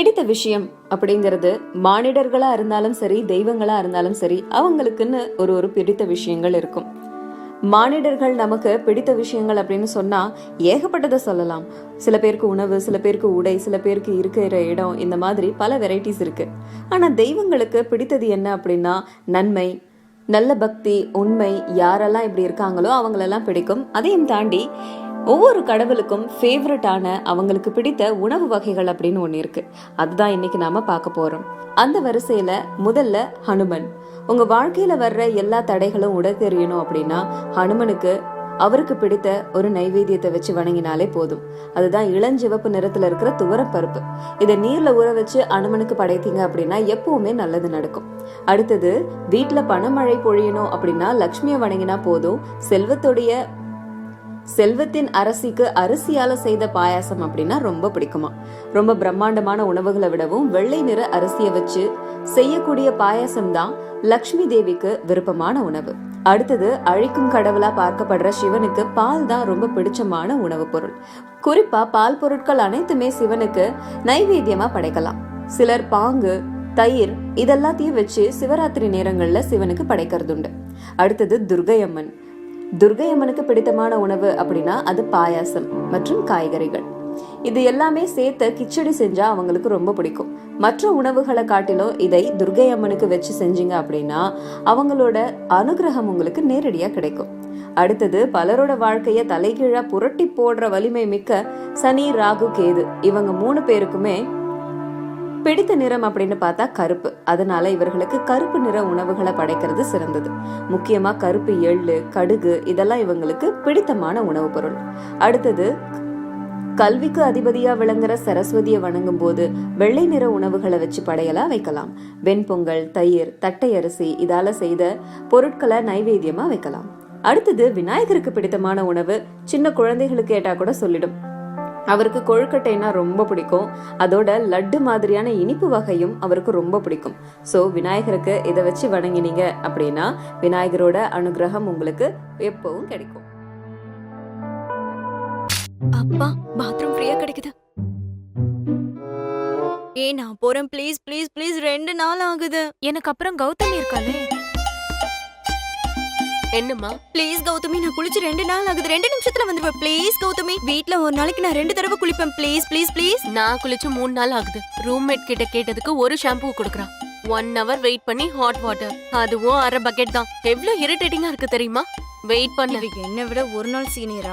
பிடித்த விஷயம் அப்படிங்கிறது மானிடர்களா இருந்தாலும் சரி தெய்வங்களா இருந்தாலும் சரி அவங்களுக்குன்னு ஒரு ஒரு பிடித்த விஷயங்கள் இருக்கும். மானிடர்கள் நமக்கு பிடித்த விஷயங்கள் அப்படின்னு சொன்னா ஏகப்பட்டதை சொல்லலாம். சில பேருக்கு உணவு சில பேருக்கு உடை சில பேருக்கு இருக்கிற இடம் இந்த மாதிரி பல வெரைட்டிஸ் இருக்கு. ஆனா தெய்வங்களுக்கு பிடித்தது என்ன அப்படின்னா நன்மை நல்ல பக்தி உண்மை யாரெல்லாம் இப்படி இருக்காங்களோ அவங்களெல்லாம் பிடிக்கும். அதையும் தாண்டி ஒவ்வொரு கடவுளுக்கும் ஃபேவரட்டான அவங்களுக்கு பிடித்த உணவு வகைகள் அப்படின்னு ஒன்று இருக்கு. அதுதான் இன்னைக்கு நாம பார்க்க போறோம். அந்த வரிசையில முதல்ல ஹனுமன். உங்க வாழ்க்கையில வர்ற எல்லா தடைகளும் உட தெரியணும் அப்படின்னா ஹனுமனுக்கு அவருக்கு பிடித்த ஒரு நைவேத்தியத்தை வச்சு வணங்கினாலே போதும். அதுதான் இளஞ்சிவப்பு நிறத்துல இருக்கிற துவரப்பருப்பு இதை நீர்ல ஊற வச்சு அனுமனுக்கு படைத்தீங்க அப்படின்னா எப்பவுமே நல்லது நடக்கும். அடுத்தது வீட்டுல பணமழை பொழியணும் அப்படின்னா லக்ஷ்மியை வணங்கினா போதும். செல்வத்துடைய செல்வத்தின் அரசிக்கு அரிசியால செய்த பாயாசம் அப்படின்னா ரொம்ப பிடிக்குமா. ரொம்ப பிரம்மாண்டமான உணவுகளை விடவும் வெள்ளை நிற அரிசியை வச்சு செய்யக்கூடிய பாயாசம் தான் லக்ஷ்மி தேவிக்கு விருப்பமான உணவு. அடுத்தது அழிக்கும் கடவுளா பார்க்கப்படுற சிவனுக்கு பால் தான் ரொம்ப பிடிச்சமான உணவுப் பொருள். குறிப்பா பால் பொருட்கள் அனைத்துமே சிவனுக்கு நைவேத்தியமா படைக்கலாம். சிலர் பாங்கு தயிர் இதெல்லாத்தையும் வச்சு சிவராத்திரி நேரங்கள்ல சிவனுக்கு படைக்கிறது உண்டு அடுத்தது துர்கையம்மன். துர்கை அம்மனுக்கு பிடித்தமான உணவு அப்படின்னா அது பாயாசம் மற்றும் காய்கறிகள். இது எல்லாமே சேர்த்து கிச்சடி செஞ்சா அவங்களுக்கு ரொம்ப பிடிக்கும். மற்ற உணவுகளை காட்டிலும் இதை துர்கை அம்மனுக்கு வச்சு செஞ்சீங்க அப்படின்னா அவங்களோட அனுகிரகம் உங்களுக்கு நேரடியா கிடைக்கும். அடுத்தது பலரோட வாழ்க்கைய தலைகீழா புரட்டி போடுற வலிமை மிக்க சனி ராகு கேது இவங்க மூணு பேருக்குமே பிடித்த நிறம் அப்படின்னு பார்த்தா கருப்பு. அதனால இவர்களுக்கு கருப்பு நிற உணவுகளை படைக்கிறது சிறந்தது. முக்கியமா கருப்பு எள்ளு கடுகு இதெல்லாம் இவங்களுக்கு பிடித்தமான உணவுப் பொருள். அடுத்தது கல்விக்கு அதிபதியா விளங்குற சரஸ்வதியை வணங்கும் போது வெள்ளை நிற உணவுகளை வச்சு படையலா வைக்கலாம். வெண்பொங்கல் தயிர் தட்டை அரிசி இதால செய்த பொருட்களை நைவேத்தியமா வைக்கலாம். அடுத்தது விநாயகருக்கு பிடித்தமான உணவு சின்ன குழந்தைகளுக்கு கேட்டா கூட சொல்லிடும். அவருக்கு கொழுக்கட்டைனா ரொம்ப பிடிக்கும். அதோட லட்டு மாதிரியான இனிப்பு வகையும் அவருக்கு ரொம்ப பிடிக்கும். சோ விநாயகருக்கு இதை வச்சு வணங்கினீங்க அப்படின்னா விநாயகரோட அனுகிரகம் உங்களுக்கு எப்பவும் கிடைக்கும். அப்பா பாத்ரூம் ஃப்ரீயா கிடைக்குது. ஏ நான் போறேன். ப்ளீஸ் ப்ளீஸ் ப்ளீஸ் ரெண்டு நாள் ஆகுது. எனக்கு அப்புறம் கௌதமி இருக்காளே. என்னம்மா? ப்ளீஸ் கௌதமி நான் குளிச்சு ரெண்டு நாள் ஆகுது. ரெண்டு நிமிஷத்துல வந்துருவேன். ப்ளீஸ் கௌதமி. வீட்ல ஒரு நாளைக்கு நான் ரெண்டு தடவை குளிப்பேன். ப்ளீஸ் ப்ளீஸ் ப்ளீஸ் நான் குளிச்சு மூணு நாள் ஆகுது. ரூம்மேட் கிட்ட கேட்டதுக்கு ஒரு ஷாம்பு கொடுக்குறான். ஒன் ஹவர் வெயிட் பண்ணி ஹாட் வாட்டர் அதுவும் அரை பக்கெட் தான். எவ்வளவு இரிட்டேட்டிங்கா இருக்கு தெரியுமா? வெயிட் பண்ண. என்ன விட ஒரு நாள் சீனியரா